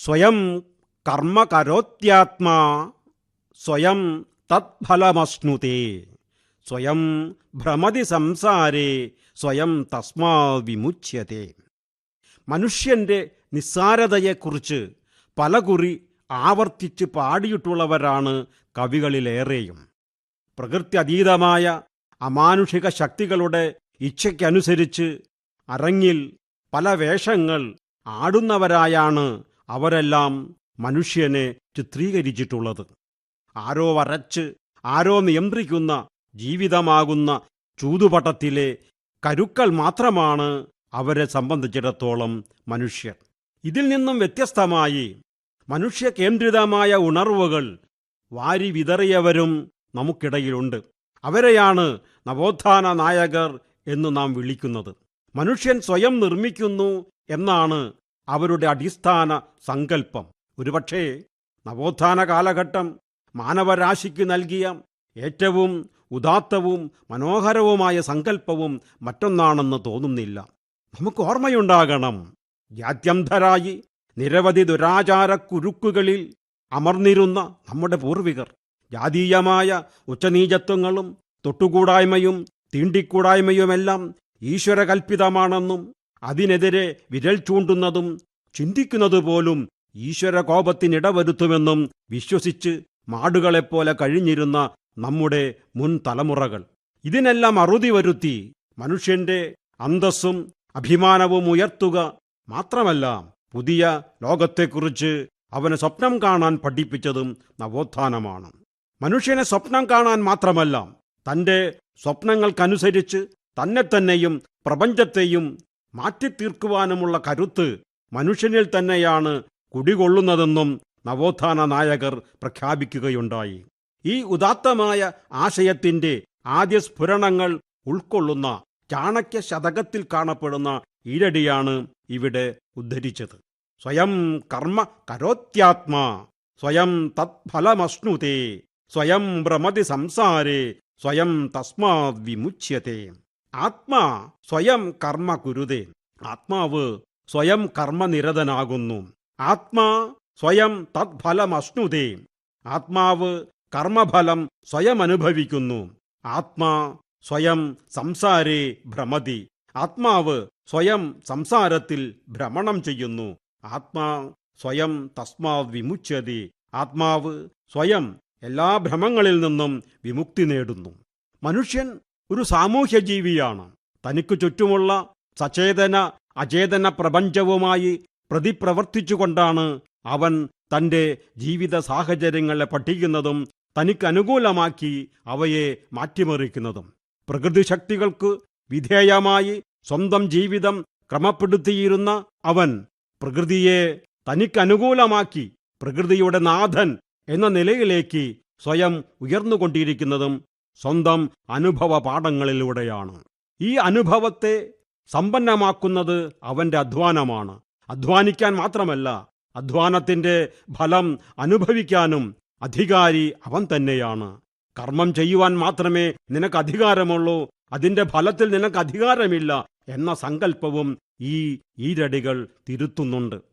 സ്വയം കർമ്മ കരോത്യാത്മാ സ്വയം തത്ഫലമശ്നുതേ സ്വയം ഭ്രമതി സംസാരേ സ്വയം തസ്മാ വിമുച്യത്തെ മനുഷ്യന്റെ നിസ്സാരതയെക്കുറിച്ച് പലകുറി ആവർത്തിച്ച് പാടിയിട്ടുള്ളവരാണ് കവികളിലേറെയും. പ്രകൃതി അതീതമായ അമാനുഷിക ശക്തികളുടെ ഇച്ഛയ്ക്കനുസരിച്ച് അരങ്ങിൽ പല വേഷങ്ങൾ ആടുന്നവരായാണ് അവരെല്ലാം മനുഷ്യനെ ചിത്രീകരിച്ചിട്ടുള്ളത്. ആരോ വരച്ച് ആരോ നിയന്ത്രിക്കുന്ന ജീവിതമാകുന്ന ചൂതുപടത്തിലെ കരുക്കൾ മാത്രമാണ് അവരെ സംബന്ധിച്ചിടത്തോളം മനുഷ്യർ. ഇതിൽ നിന്നും വ്യത്യസ്തമായി മനുഷ്യ കേന്ദ്രിതമായ ഉണർവുകൾ വാരി വിതറിയവരും നമുക്കിടയിലുണ്ട്. അവരെയാണ് നവോത്ഥാന നായകർ എന്ന് നാം വിളിക്കുന്നത്. മനുഷ്യൻ സ്വയം നിർമ്മിക്കുന്നു എന്നാണ് അവരുടെ അടിസ്ഥാന സങ്കല്പം ഒരുപക്ഷേ നവോത്ഥാന കാലഘട്ടം മാനവരാശിക്ക് നൽകിയ ഏറ്റവും ഉദാത്തവും മനോഹരവുമായ സങ്കല്പവും മറ്റൊന്നാണെന്ന് തോന്നുന്നില്ല. നമുക്ക് ഓർമ്മയുണ്ടാകണം ജാത്യന്ധരായി നിരവധി ദുരാചാര കുരുക്കുകളിൽ അമർന്നിരുന്ന നമ്മുടെ പൂർവികർ ജാതീയമായ ഉച്ചനീചത്വങ്ങളും തൊട്ടുകൂടായ്മയും തീണ്ടിക്കൂടായ്മയുമെല്ലാം ഈശ്വരകൽപ്പിതമാണെന്നും അതിനെതിരെ വിരൽ ചൂണ്ടുന്നതും ചിന്തിക്കുന്നത് പോലും ഈശ്വര കോപത്തിനിടവരുത്തുമെന്നും വിശ്വസിച്ച് മാടുകളെപ്പോലെ കഴിഞ്ഞിരുന്ന നമ്മുടെ മുൻ തലമുറകൾ ഇതിനെല്ലാം അറുതി വരുത്തി മനുഷ്യന്റെ അന്തസ്സും അഭിമാനവും ഉയർത്തുക മാത്രമല്ല പുതിയ ലോകത്തെക്കുറിച്ച് അവന് സ്വപ്നം കാണാൻ പഠിപ്പിച്ചതും നവോത്ഥാനമാണ്. മനുഷ്യനെ സ്വപ്നം കാണാൻ മാത്രമല്ല തന്റെ സ്വപ്നങ്ങൾക്കനുസരിച്ച് തന്നെ തന്നെയും പ്രപഞ്ചത്തെയും മാറ്റിത്തീർക്കുവാനുമുള്ള കരുത്ത് മനുഷ്യനിൽ തന്നെയാണ് കുടികൊള്ളുന്നതെന്നും നവോത്ഥാന നായകർ പ്രഖ്യാപിക്കുകയുണ്ടായി. ഈ ഉദാത്തമായ ആശയത്തിന്റെ ആദ്യ സ്ഫുരണങ്ങൾ ഉൾക്കൊള്ളുന്ന ചാണക്യ ശതകത്തിൽ കാണപ്പെടുന്ന ഈരടിയാണ് ഇവിടെ ഉദ്ധരിച്ചത്. സ്വയം കർമ്മ കരോത്യാത്മാ സ്വയം തത്ഫലമശ്നുതേ സ്വയം ഭ്രമതി സംസാരേ സ്വയം തസ്മാ വിമുച്യത്തെ ആത്മാ സ്വയം കർമ്മ കുരുതേ. ആത്മാവ് സ്വയം കർമ്മനിരതനാകുന്നു. ആത്മാ സ്വയം തത്ഫലമശ്നുതേ. ആത്മാവ് കർമ്മഫലം സ്വയം അനുഭവിക്കുന്നു ആത്മാ സ്വയം സംസാരേ ഭ്രമതി. ആത്മാവ് സ്വയം സംസാരത്തിൽ ഭ്രമണം ചെയ്യുന്നു. ആത്മാ സ്വയം തസ്മാ വിമുച്ചതി ആത്മാവ് സ്വയം എല്ലാ ഭ്രമങ്ങളിൽ നിന്നും വിമുക്തി നേടുന്നു. മനുഷ്യൻ ഒരു സാമൂഹ്യ ജീവിയാണ് തനിക്കു ചുറ്റുമുള്ള സചേതന അചേതന പ്രപഞ്ചവുമായി പ്രതിപ്രവർത്തിച്ചുകൊണ്ടാണ് അവൻ തന്റെ ജീവിത സാഹചര്യങ്ങളെ പഠിക്കുന്നതും തനിക്ക് അനുകൂലമാക്കി അവയെ മാറ്റിമറിക്കുന്നതും. പ്രകൃതി ശക്തികൾക്ക് വിധേയമായി സ്വന്തം ജീവിതം ക്രമപ്പെടുത്തിയിരുന്ന അവൻ പ്രകൃതിയെ തനിക്ക് അനുകൂലമാക്കി പ്രകൃതിയുടെ നാഥൻ എന്ന നിലയിലേക്ക് സ്വയം ഉയർന്നുകൊണ്ടിരിക്കുന്നതും സ്വന്തം അനുഭവ പാഠങ്ങളിലൂടെയാണ് ഈ അനുഭവത്തെ സമ്പന്നമാക്കുന്നത് അവന്റെ അധ്വാനമാണ്. അധ്വാനിക്കാൻ മാത്രമല്ല അധ്വാനത്തിന്റെ ഫലം അനുഭവിക്കാനും അധികാരി അവൻ തന്നെയാണ്. കർമ്മം ചെയ്യുവാൻ മാത്രമേ നിനക്ക് അധികാരമുള്ളൂ അതിന്റെ ഫലത്തിൽ നിനക്ക് അധികാരമില്ല എന്ന സങ്കല്പവും ഈ ഈരടികൾ തിരുത്തുന്നുണ്ട്.